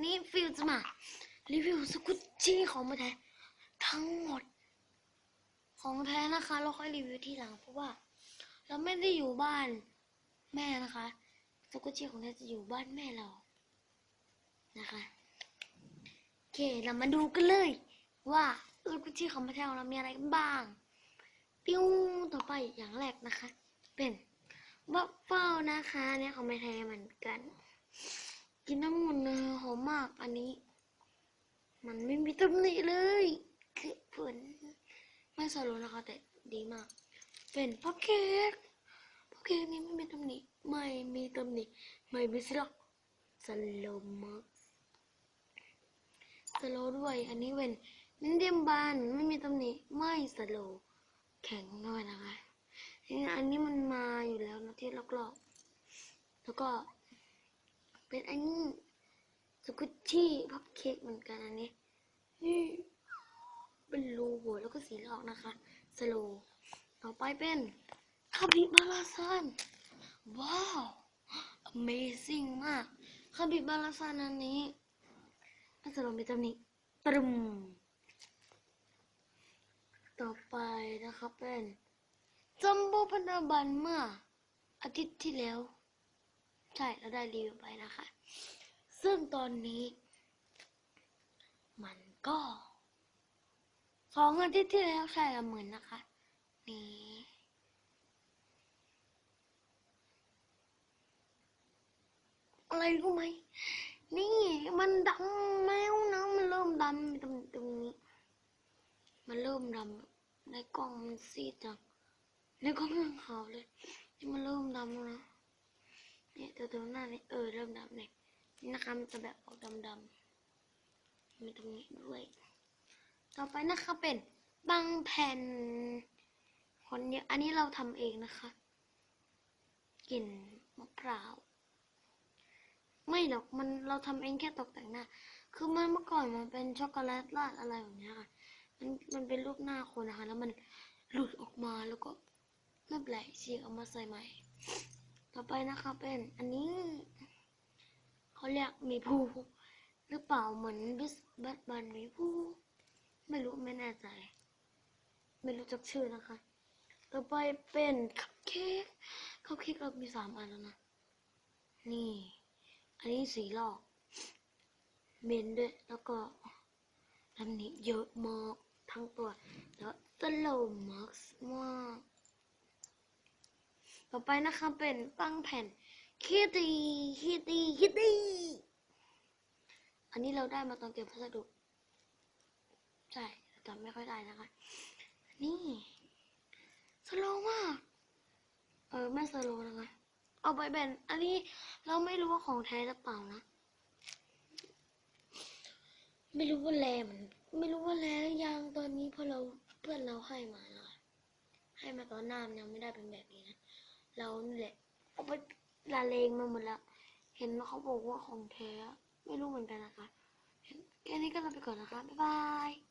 วันนี้ฟิลจะมา รีวิวสกุตชี่ของมาแท้ทั้งหมด ของแท้นะคะ เราค่อยรีวิวทีหลังเพราะว่า เราไม่ได้อยู่บ้านแม่นะคะสกุตชี่ของแท้จะอยู่บ้านแม่เรา นะคะโอเคเรามาดูกันเลย ว่าสกุตชี่ของมาแท้ของเรามีอะไรกันบ้าง ปิ้วต่อไปอย่างแรกนะคะ เป็นบัฟเฟิลนะคะเนี่ยของแม่แท้เหมือนกัน กินน้ำมันเนยหอมมากอันนี้ มันไม่มีตำหนิเลยคือผลไม่สโลว์นะคะแต่ดีมาก เป็นพับเค้กพับเค้กนี้ไม่มีตำหนิไม่มีตำหนิไม่มีสิลอกสโลว์มากสโลว์ด้วยอันนี้เป็นมินเดียมบานไม่มีตำหนิไม่สโลว์แข็งด้วยนะคะอันนี้มันมาอยู่แล้วนะที่ลอกๆแล้วก็ เป็นอันนี้สกุชชี่พับเค้กเหมือนกันอันนี้นี่เป็นรูโหวแล้วก็สีหลอกนะคะ สโลต่อไปเป็นคาบิบาราซันว้าว Amazing มากคาบิบาราซันอันนี้ถ้าสโลมีตำหนิตรึมต่อไปนะคะเป็นจัมโบ้พันธบันเมื่ออาทิตย์ที่แล้ว ใช่เราได้รีวิวไปนะคะ ซึ่งตอนนี้ มันก็สองอาทิตย์ที่แล้วใช่ละเหมือนนะคะ นี่อะไรรู้ไหม นี่มันดำแล้วนะมันเริ่มดำตรงตรงนี้มันเริ่มดำในกล้องมันซีดจังในกล้องมันขาวเลย นี่มันเริ่มดำแล้ว ตัวตรงหน้านี่เออเริ่มดำเนี่ยนี่นะคะมันจะแบบออกดำดำๆมีตรงนี้ด้วย ต่อไปนะคะเป็นบางแผ่นคนเยอะอันนี้เราทำเองนะคะกลิ่นมะพร้าวไม่หรอกมันเราทำเองแค่ตกแต่งหน้า คือมันเมื่อก่อนมันเป็นช็อกโกแลตราดอะไรแบบเนี้ยค่ะมันมันเป็นรูปหน้าคนนะคะแล้วมันหลุดออกมาแล้วก็ไม่เป็นไรฉีกเอามาใส่ใหม่ ต่อไปนะคะเป็นอันนี้เขาเรียกมีภูหรือเปล่าเหมือนบิสบัตบันมีภูไม่รู้ไม่แน่ใจ ไม่รู้จักชื่อนะคะ ต่อไปเป็นคัพเค้กคัพเค้กเรามีสามอันแล้วนะ นี่ อันนี้สีหลอกเมนด้วยแล้วก็อันนี้เยอะมากทั้งตัวแล้วตลกมากมาก ต่อไปนะคะเป็นปังแผ่นคิตตี้คิตตี้คิตตี้อันนี้เราได้มาตอนเก็บพัสดุใช่แต่จำไม่ค่อยได้นะคะ นี่สโลว์มาก เออไม่สโลว์นะคะ เอาไปแบนอันนี้เราไม่รู้ว่าของแท้หรือเปล่านะ ไม่รู้ว่าแลมันไม่รู้ว่าแรือยังตอนนี้พราะเราเพื่อนเราให้มาแล้วอะให้มาตอนหน้ามันยังไม่ได้เป็นแบบนี้นะ เรานี่แหละเอาไปละเลงมาหมดแล้ว เห็นเขาบอกว่าของแท้ ไม่รู้เหมือนกันนะคะแค่นี้ก็ลาไปก่อนนะคะ บ๊ายบาย